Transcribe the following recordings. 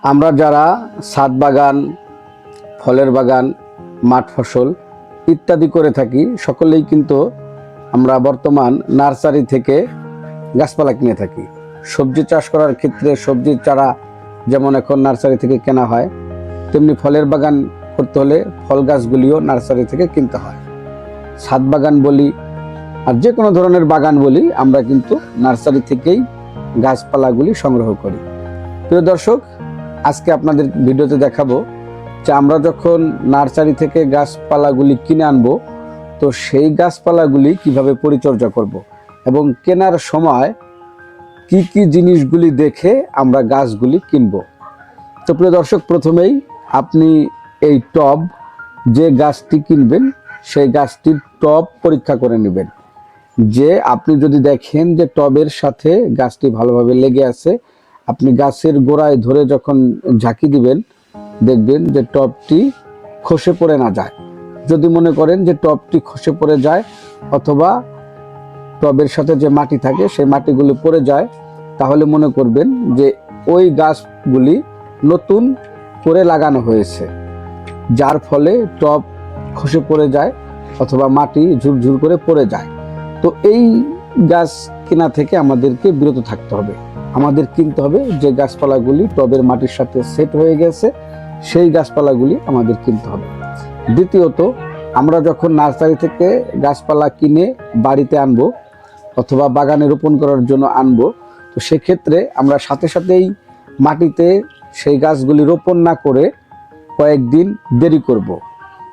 আমরা যারা ছাদ বাগান, ফলের বাগান, মাঠ ফসল ইত্যাদি করে থাকি, সকলেই কিন্তু আমরা বর্তমান নার্সারি থেকে গাছপালা কিনে থাকি। সবজি চাষ করার ক্ষেত্রে সবজির চারা যেমন এখন নার্সারি থেকে কেনা হয়, তেমনি ফলের বাগান করতে হলে ফল গাছগুলিও নার্সারি থেকে কিনতে হয়। ছাদ বাগান বলি আর যে কোনো ধরনের বাগান বলি আমরা কিন্তু নার্সারি থেকেই গাছপালাগুলি সংগ্রহ করি। প্রিয় দর্শক আজকে আপনাদের ভিডিওতে দেখাবো যে আমরা যখন নার্সারি থেকে গাছপালাগুলি কিনে আনব, তো সেই গাছপালাগুলি কীভাবে পরিচর্যা করব এবং কেনার সময় কি কি জিনিসগুলি দেখে আমরা গাছগুলি কিনব। তো প্রিয় দর্শক, প্রথমেই আপনি এই টব, যে গাছটি কিনবেন, সেই গাছটির টব পরীক্ষা করে নেবেন। যে আপনি যদি দেখেন যে টবের সাথে গাছটি ভালোভাবে লেগে আছে আপনি গাছের গোড়ায় ধরে যখন ঝাঁকি দিবেন, দেখবেন যে টবটি খসে পড়ে না যায়। যদি মনে করেন যে টবটি খসে পড়ে যায় অথবা টবের সাথে যে মাটি থাকে সেই মাটিগুলি পড়ে যায়, তাহলে মনে করবেন যে ওই গাছগুলি নতুন করে লাগানো হয়েছে, যার ফলে টব খসে পড়ে যায় অথবা মাটি ঝুরঝুর করে পড়ে যায়। তো এই গাছ কেনা থেকে আমাদেরকে বিরত থাকতে হবে। আমাদের কিনতে হবে। যে গাছপালাগুলি টবের মাটির সাথে সেট হয়ে গেছে, সেই গাছপালাগুলি আমাদের কিনতে হবে। দ্বিতীয়ত, আমরা যখন নার্সারি থেকে গাছপালা কিনে বাড়িতে আনব অথবা বাগানে রোপণ করার জন্য আনব, তো সেক্ষেত্রে আমরা সাথে সাথেই মাটিতে সেই গাছগুলি রোপণ না করে কয়েকদিন দেরি করব।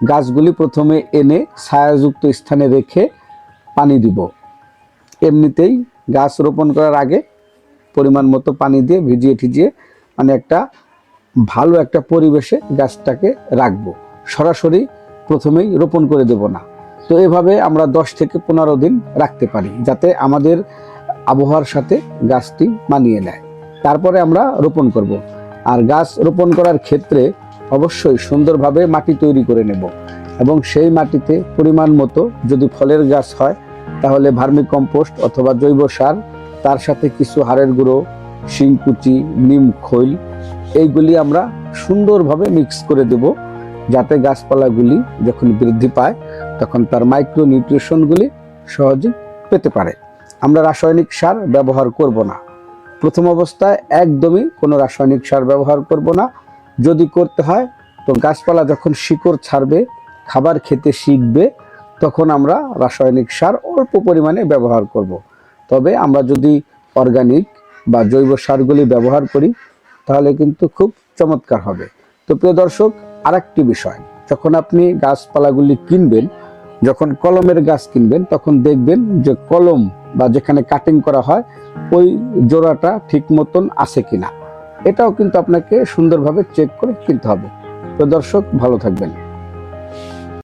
গাছগুলি প্রথমে এনে ছায়াযুক্ত স্থানে রেখে পানি দিব। এমনিতেই গাছ রোপণ করার আগে পরিমাণ মতো পানি দিয়ে ভিজিয়ে ঠিজিয়ে মানে একটা ভালো একটা পরিবেশে গাছটাকে রাখব। সরাসরি প্রথমেই রোপণ করে দেব না। তো এভাবে আমরা দশ থেকে পনেরো দিন রাখতে পারি যাতে আমাদের আবহাওয়ার সাথে গাছটি মানিয়ে নেয়। তারপরে আমরা রোপণ করব। আর গাছ রোপণ করার ক্ষেত্রে অবশ্যই সুন্দরভাবে মাটি তৈরি করে নেব এবং সেই মাটিতে পরিমাণ মতো যদি ফলের গাছ হয় তাহলে ভার্মি কম্পোস্ট অথবা জৈব সার তার সাথে কিছু হাড়ের গুঁড়ো শিংকুচি নিম খৈল, এইগুলি আমরা সুন্দরভাবে মিক্স করে দেব যাতে গাছপালাগুলি যখন বৃদ্ধি পায় তখন তার মাইক্রো নিউট্রিশনগুলি সহজে পেতে পারে। আমরা রাসায়নিক সার ব্যবহার করব না। প্রথম অবস্থায় একদমই কোনো রাসায়নিক সার ব্যবহার করব না। যদি করতে হয় তো গাছপালা যখন শিকড় ছাড়বে, খাবার খেতে শিখবে, তখন আমরা রাসায়নিক সার অল্প পরিমাণে ব্যবহার করব। তবে আমরা যদি অর্গানিক বা জৈব সারগুলি ব্যবহার করি, তাহলে কিন্তু খুব চমৎকার হবে। তো প্রিয় দর্শক, আরেকটি বিষয়, যখন আপনি গাছপালাগুলি কিনবেন, যখন কলমের গাছ কিনবেন, তখন দেখবেন যে কলম বা যেখানে কাটিং করা হয়, ওই জোড়াটা ঠিক মতন আছে কিনা। এটাও কিন্তু আপনাকে সুন্দরভাবে চেক করে কিনতে হবে। তো দর্শক, ভালো থাকবেন।